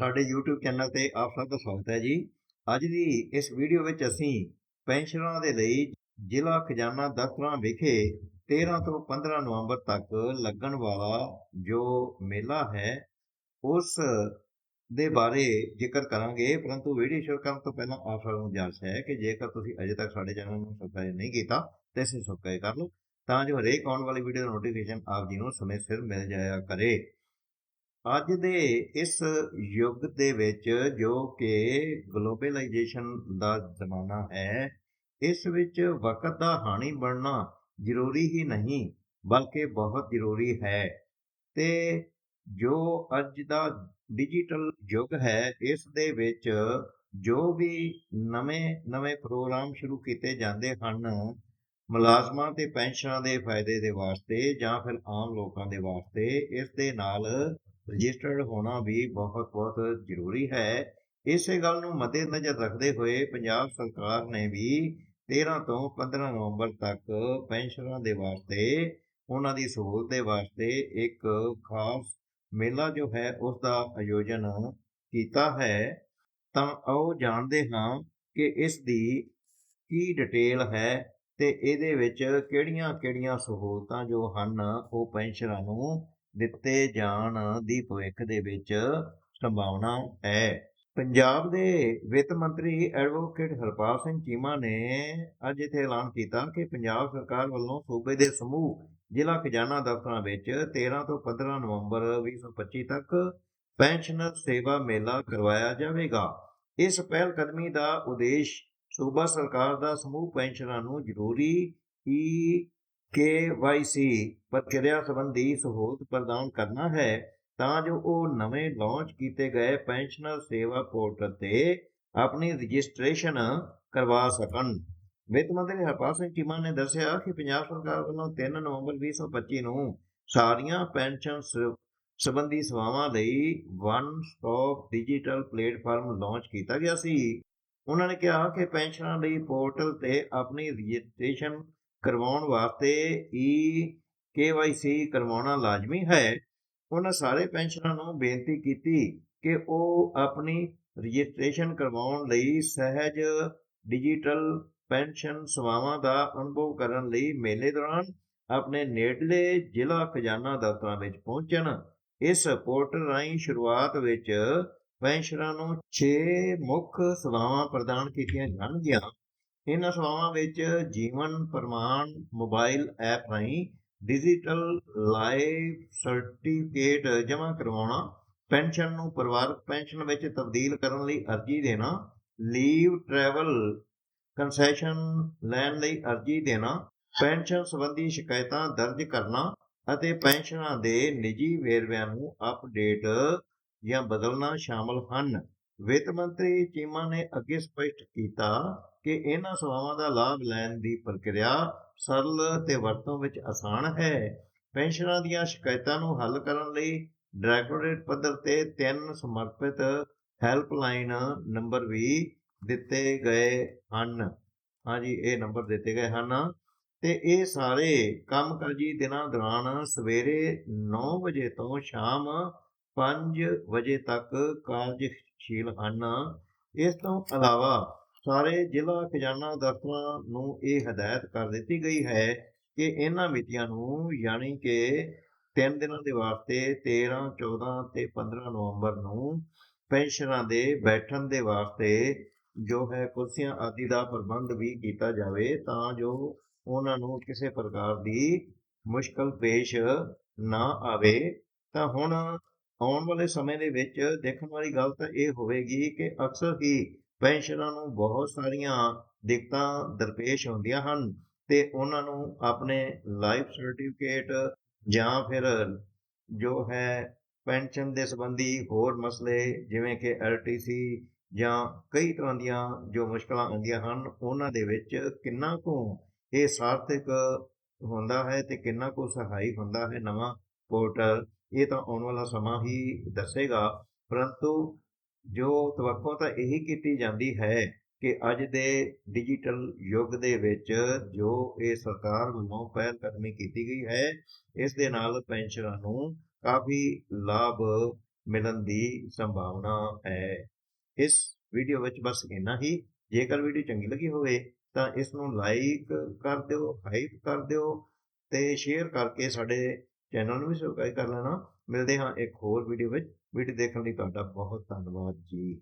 ਸਾਡੇ YouTube channel ਤੇ ਆਪ ਸਭ ਦਾ ਸਵਾਗਤ ਹੈ ਜੀ। ਅੱਜ ਦੀ ਇਸ ਵੀਡੀਓ ਵਿੱਚ ਅਸੀਂ ਪੈਨਸ਼ਨਰਾਂ ਦੇ ਲਈ ਜ਼ਿਲ੍ਹਾ ਖਜ਼ਾਨਾ ਦਫ਼ਤਰਾਂ ਵਿਖੇ 13 ਤੋਂ 15 ਨਵੰਬਰ ਤੱਕ ਲੱਗਣ ਵਾਲਾ ਜੋ ਮੇਲਾ ਹੈ, ਉਸ ਦੇ ਬਾਰੇ ਜ਼ਿਕਰ ਕਰਾਂਗੇ। ਪਰੰਤੂ ਵੀਡੀਓ ਸ਼ੁਰੂ ਕਰਨ ਤੋਂ ਪਹਿਲਾਂ ਆਪ ਸਭ ਨੂੰ ਗੁਜ਼ਾਰਿਸ਼ ਹੈ ਕਿ ਜੇਕਰ ਤੁਸੀਂ ਅਜੇ ਤੱਕ ਸਾਡੇ ਚੈਨਲ ਨੂੰ ਸਬਸਕ੍ਰਾਈਬ ਨਹੀਂ ਕੀਤਾ, ਤਾਂ ਇਸੇ ਸਬਸਕ੍ਰਾਈਬ ਕਰ ਲਓ, ਤਾਂ ਜੋ ਹਰੇਕ ਆਉਣ ਵਾਲੀ ਵੀਡੀਓ ਦਾ ਨੋਟੀਫਿਕੇਸ਼ਨ ਆਪ ਜੀ ਨੂੰ ਸਮੇਂ ਸਿਰ ਮਿਲ ਜਾਇਆ ਕਰੇ। ਅੱਜ ਦੇ ਇਸ ਯੁੱਗ ਦੇ ਵਿੱਚ ਜੋ ਕਿ ਗਲੋਬਲਾਈਜੇਸ਼ਨ ਦਾ ਜ਼ਮਾਨਾ ਹੈ, ਇਸ ਵਿੱਚ ਵਕਤ ਦਾ ਹਾਣੀ ਬਣਨਾ ਜ਼ਰੂਰੀ ਹੀ ਨਹੀਂ, ਬਲਕਿ ਬਹੁਤ ਜ਼ਰੂਰੀ ਹੈ। ਤੇ ਜੋ ਅੱਜ ਦਾ ਡਿਜੀਟਲ ਯੁੱਗ ਹੈ, ਇਸ ਦੇ ਵਿੱਚ ਜੋ ਵੀ ਨਵੇਂ ਨਵੇਂ ਪ੍ਰੋਗਰਾਮ ਸ਼ੁਰੂ ਕੀਤੇ ਜਾਂਦੇ ਹਨ, ਮੁਲਾਜ਼ਮਾਂ ਤੇ ਪੈਨਸ਼ਨਾਂ ਦੇ ਫਾਇਦੇ ਦੇ ਵਾਸਤੇ ਜਾਂ ਫਿਰ ਆਮ ਲੋਕਾਂ ਦੇ ਵਾਸਤੇ, ਇਸ ਦੇ ਨਾਲ ਰਜਿਸਟਰਡ ਹੋਣਾ ਵੀ ਬਹੁਤ ਬਹੁਤ ਜ਼ਰੂਰੀ ਹੈ। ਇਸੇ ਗੱਲ ਨੂੰ ਮੱਦੇਨਜ਼ਰ ਰੱਖਦੇ ਹੋਏ ਪੰਜਾਬ ਸਰਕਾਰ ਨੇ ਵੀ 13 ਤੋਂ 15 ਨਵੰਬਰ ਤੱਕ ਪੈਨਸ਼ਨਰਾਂ ਦੇ ਵਾਸਤੇ, ਉਹਨਾਂ ਦੀ ਸਹੂਲਤ ਦੇ ਵਾਸਤੇ ਇੱਕ ਖਾਸ ਮੇਲਾ ਜੋ ਹੈ, ਉਸ ਦਾ ਆਯੋਜਨ ਕੀਤਾ ਹੈ। ਤਾਂ ਆਓ ਜਾਣਦੇ ਹਾਂ ਕਿ ਇਸ ਦੀ ਕੀ ਡਿਟੇਲ ਹੈ ਤੇ ਇਹਦੇ ਵਿੱਚ ਕਿਹੜੀਆਂ-ਕਿਹੜੀਆਂ ਸਹੂਲਤਾਂ ਜੋ ਹਨ, ਉਹ ਪੈਨਸ਼ਨਰਾਂ ਨੂੰ ਦਿੱਤੇ ਜਾਣ ਦੀ ਭਵਿੱਖ ਦੇ ਵਿੱਚ ਸੰਭਾਵਨਾ ਹੈ। ਪੰਜਾਬ ਦੇ ਵਿੱਤ ਮੰਤਰੀ ਐਡਵੋਕੇਟ ਹਰਪਾਲ ਸਿੰਘ ਚੀਮਾ ਨੇ ਅੱਜ ਇੱਥੇ ਐਲਾਨ ਕੀਤਾ ਕਿ ਪੰਜਾਬ ਸਰਕਾਰ ਵੱਲੋਂ ਸੂਬੇ ਦੇ ਸਮੂਹ ਜ਼ਿਲ੍ਹਾ ਖਜ਼ਾਨਾ ਦਫ਼ਤਰਾਂ ਵਿੱਚ 13 ਤੋਂ 15 ਨਵੰਬਰ 2025 ਤੱਕ ਪੈਨਸ਼ਨਰ ਸੇਵਾ ਮੇਲਾ ਕਰਵਾਇਆ ਜਾਵੇਗਾ। ਇਸ ਪਹਿਲ ਕਦਮੀ ਦਾ ਉਦੇਸ਼ ਸੂਬਾ ਸਰਕਾਰ ਦਾ ਸਮੂਹ ਪੈਨਸ਼ਨਰਾਂ ਨੂੰ ਜ਼ਰੂਰੀ ਈ KYC ਪ੍ਰਕਿਰਿਆ ਸੰਬੰਧੀ ਸਹੂਲਤ ਪ੍ਰਦਾਨ ਕਰਨਾ ਹੈ, ਤਾਂ ਜੋ ਉਹ ਨਵੇਂ ਲਾਂਚ ਕੀਤੇ ਗਏ ਪੈਨਸ਼ਨਰ ਸੇਵਾ ਪੋਰਟਲ ਤੇ ਆਪਣੀ ਰਜਿਸਟ੍ਰੇਸ਼ਨ ਕਰਵਾ ਸਕਣ। ਵਿੱਤ ਮੰਤਰੀ ਹਰਪਾਲ ਸਿੰਘ ਚੀਮਾ ਨੇ ਦੱਸਿਆ ਕਿ ਪੰਜਾਬ ਸਰਕਾਰ ਵੱਲੋਂ 3 ਨਵੰਬਰ 2025 ਨੂੰ ਸਾਰੀਆਂ ਪੈਨਸ਼ਨ ਸ- ਸੰਬੰਧੀ ਸੇਵਾਵਾਂ ਲਈ one stop digital platform launch ਕੀਤਾ ਗਿਆ ਸੀ। ਉਹਨਾਂ ਨੇ ਕਿਹਾ ਕਿ ਪੈਨਸ਼ਨਾਂ ਲਈ ਪੋਰਟਲ ਤੇ ਆਪਣੀ ਰਜਿਸਟ੍ਰੇਸ਼ਨ ਕਰਵਾਉਣ ਵਾਸਤੇ ਈ KYC ਕਰਵਾਉਣਾ ਲਾਜ਼ਮੀ ਹੈ। ਉਹਨਾਂ ਸਾਰੇ ਪੈਨਸ਼ਨਰਾਂ ਨੂੰ ਬੇਨਤੀ ਕੀਤੀ ਕਿ ਉਹ ਆਪਣੀ ਰਜਿਸਟ੍ਰੇਸ਼ਨ ਕਰਵਾਉਣ ਲਈ ਸਹਿਜ ਡਿਜੀਟਲ ਪੈਨਸ਼ਨ ਸੇਵਾਵਾਂ ਦਾ ਅਨੁਭਵ ਕਰਨ ਲਈ ਮੇਲੇ ਦੌਰਾਨ ਆਪਣੇ ਨੇੜਲੇ ਜ਼ਿਲ੍ਹਾ ਖਜ਼ਾਨਾ ਦਫ਼ਤਰਾਂ ਵਿੱਚ ਪਹੁੰਚਣ। ਇਸ ਪੋਰਟਲ ਰਾਹੀਂ ਸ਼ੁਰੂਆਤ ਵਿੱਚ ਪੈਨਸ਼ਨਰਾਂ ਨੂੰ 6 ਮੁੱਖ ਸੇਵਾਵਾਂ ਪ੍ਰਦਾਨ ਕੀਤੀਆਂ ਜਾਣਗੀਆਂ। ਇਹਨਾਂ ਸੇਵਾਵਾਂ ਵਿੱਚ ਜੀਵਨ ਪ੍ਰਮਾਣ ਮੋਬਾਈਲ ਐਪ ਰਾਹੀਂ ਡਿਜੀਟਲ ਲਾਈਫ ਸਰਟੀਫਿਕੇਟ ਜਮ੍ਹਾਂ ਕਰਵਾਉਣਾ, ਪੈਨਸ਼ਨ ਨੂੰ ਪਰਿਵਾਰਕ ਪੈਨਸ਼ਨ ਵਿੱਚ ਤਬਦੀਲ ਕਰਨ ਲਈ ਅਰਜ਼ੀ ਦੇਣਾ, ਲੀਵ ਟਰੈਵਲ ਕੰਸੈਸ਼ਨ ਲੈਣ ਲਈ ਅਰਜ਼ੀ ਦੇਣਾ, ਪੈਨਸ਼ਨ ਸੰਬੰਧੀ ਸ਼ਿਕਾਇਤਾਂ ਦਰਜ ਕਰਨਾ ਅਤੇ ਪੈਨਸ਼ਨਾਂ ਦੇ ਨਿੱਜੀ ਵੇਰਵਿਆਂ ਨੂੰ ਅਪਡੇਟ ਜਾਂ ਬਦਲਣਾ ਸ਼ਾਮਲ ਹਨ। ਵਿੱਤ ਮੰਤਰੀ ਚੀਮਾ ਨੇ ਅੱਗੇ ਸਪਸ਼ਟ ਕੀਤਾ ਕਿ ਇਹਨਾਂ ਸੇਵਾਵਾਂ ਦਾ ਲਾਭ ਲੈਣ ਦੀ ਪ੍ਰਕਿਰਿਆ ਸਰਲ ਤੇ ਵਰਤੋਂ ਵਿੱਚ ਆਸਾਨ ਹੈ। ਪੈਨਸ਼ਨਰਾਂ ਦੀਆਂ ਸ਼ਿਕਾਇਤਾਂ ਨੂੰ ਹੱਲ ਕਰਨ ਲਈ ਡਾਇਰੈਕਟੋਰੇਟ ਪੱਧਰ ਤੇ ਤਿੰਨ ਸਮਰਪਿਤ ਹੈਲਪਲਾਈਨ ਨੰਬਰ ਵੀ ਦਿੱਤੇ ਗਏ ਹਨ। ਹਾਂਜੀ ਇਹ ਨੰਬਰ ਦਿੱਤੇ ਗਏ ਹਨ ਤੇ ਇਹ ਸਾਰੇ ਕੰਮਕਾਜੀ ਦਿਨਾਂ ਦੌਰਾਨ ਸਵੇਰੇ 9 ਵਜੇ ਤੋਂ ਸ਼ਾਮ 5 ਵਜੇ ਤੱਕ ਕਾਰਜਸ਼ੀਲ ਹਨ। ਇਸ ਤੋਂ ਇਲਾਵਾ ਸਾਰੇ ਜ਼ਿਲ੍ਹਾ ਖਜ਼ਾਨਾ ਦਫ਼ਤਰਾਂ ਨੂੰ ਇਹ ਹਦਾਇਤ ਕਰ ਦਿੱਤੀ ਗਈ ਹੈ ਕਿ ਇਹਨਾਂ ਮਿਤੀਆਂ ਨੂੰ ਯਾਨੀ ਕਿ ਤਿੰਨ ਦਿਨਾਂ ਦੇ ਵਾਸਤੇ 13 14 ਤੇ 15 ਨਵੰਬਰ ਨੂੰ ਪੈਨਸ਼ਨਰਾਂ ਦੇ ਬੈਠਣ ਦੇ ਵਾਸਤੇ ਜੋ ਹੈ ਕੁਰਸੀਆਂ ਆਦਿ ਦਾ ਪ੍ਰਬੰਧ ਵੀ ਕੀਤਾ ਜਾਵੇ ਤਾਂ ਜੋ ਉਹਨਾਂ ਨੂੰ ਕਿਸੇ ਪ੍ਰਕਾਰ ਦੀ ਮੁਸ਼ਕਲ ਪੇਸ਼ ਨਾ ਆਵੇ। ਤਾਂ ਹੁਣ ਆਉਣ ਵਾਲੇ ਸਮੇਂ ਦੇ ਵਿੱਚ ਦੇਖਣ ਵਾਲੀ ਗੱਲ ਤਾਂ ਇਹ ਹੋਵੇਗੀ ਕਿ ਅਕਸਰ ਹੀ ਪੈਨਸ਼ਨਰਾਂ ਨੂੰ ਬਹੁਤ ਸਾਰੀਆਂ ਦਿੱਕਤਾਂ ਦਰਪੇਸ਼ ਹੁੰਦੀਆਂ ਹਨ ਤੇ ਉਹਨਾਂ ਨੂੰ ਆਪਣੇ ਲਾਈਫ ਸਰਟੀਫਿਕੇਟ ਜਾਂ ਫਿਰ ਜੋ ਹੈ ਪੈਨਸ਼ਨ ਦੇ ਸੰਬੰਧੀ ਹੋਰ ਮਸਲੇ ਜਿਵੇਂ ਕਿ ਐਲਟੀਸੀ ਜਾਂ ਕਈ ਤਰ੍ਹਾਂ ਦੀਆਂ ਜੋ ਮੁਸ਼ਕਲਾਂ ਆਉਂਦੀਆਂ ਹਨ, ਉਹਨਾਂ ਦੇ ਵਿੱਚ ਕਿੰਨਾ ਕੁ ਇਹ ਸਾਰਥਕ ਹੁੰਦਾ ਹੈ ਤੇ ਕਿੰਨਾ ਕੁ ਸਹਾਈ ਹੁੰਦਾ ਹੈ ਨਵਾਂ ਪੋਰਟਲ ਇਹ ਤਾਂ ਆਉਣ ਵਾਲਾ ਸਮਾਂ ਹੀ ਦੱਸੇਗਾ, ਪਰੰਤੂ ਜੋ ਤਵੱਕੋ ਤਾਂ ਇਹੀ ਕੀਤੀ ਜਾਂਦੀ ਹੈ ਕਿ ਅੱਜ ਦੇ ਡਿਜੀਟਲ ਯੁੱਗ ਦੇ ਵਿੱਚ ਜੋ ਇਹ ਸਰਕਾਰ ਵੱਲੋਂ ਪਹਿਲ ਕਦਮੀ ਕੀਤੀ ਗਈ ਹੈ, ਇਸ ਦੇ ਨਾਲ ਪੈਨਸ਼ਨਰਾਂ ਨੂੰ ਕਾਫੀ ਲਾਭ ਮਿਲਣ ਦੀ ਸੰਭਾਵਨਾ ਹੈ। ਇਸ ਵੀਡੀਓ ਵਿੱਚ ਬਸ ਇੰਨਾ ਹੀ। ਜੇਕਰ ਵੀਡੀਓ ਚੰਗੀ ਲੱਗੀ ਹੋਵੇ ਤਾਂ ਇਸ ਨੂੰ ਲਾਈਕ ਕਰ ਦਿਓ ਹਾਈਪ ਕਰ ਦਿਓ ਤੇ ਸ਼ੇਅਰ ਕਰਕੇ ਸਾਡੇ ਚੈਨਲ ਨੂੰ ਵੀ ਸਬਸਕ੍ਰਾਈਬ ਕਰ ਲੈਣਾ। ਮਿਲਦੇ ਹਾਂ ਇੱਕ ਹੋਰ ਵੀਡੀਓ ਵਿੱਚ। ਵੀਡੀਓ ਦੇਖਣ ਲਈ ਤੁਹਾਡਾ ਬਹੁਤ ਧੰਨਵਾਦ ਜੀ।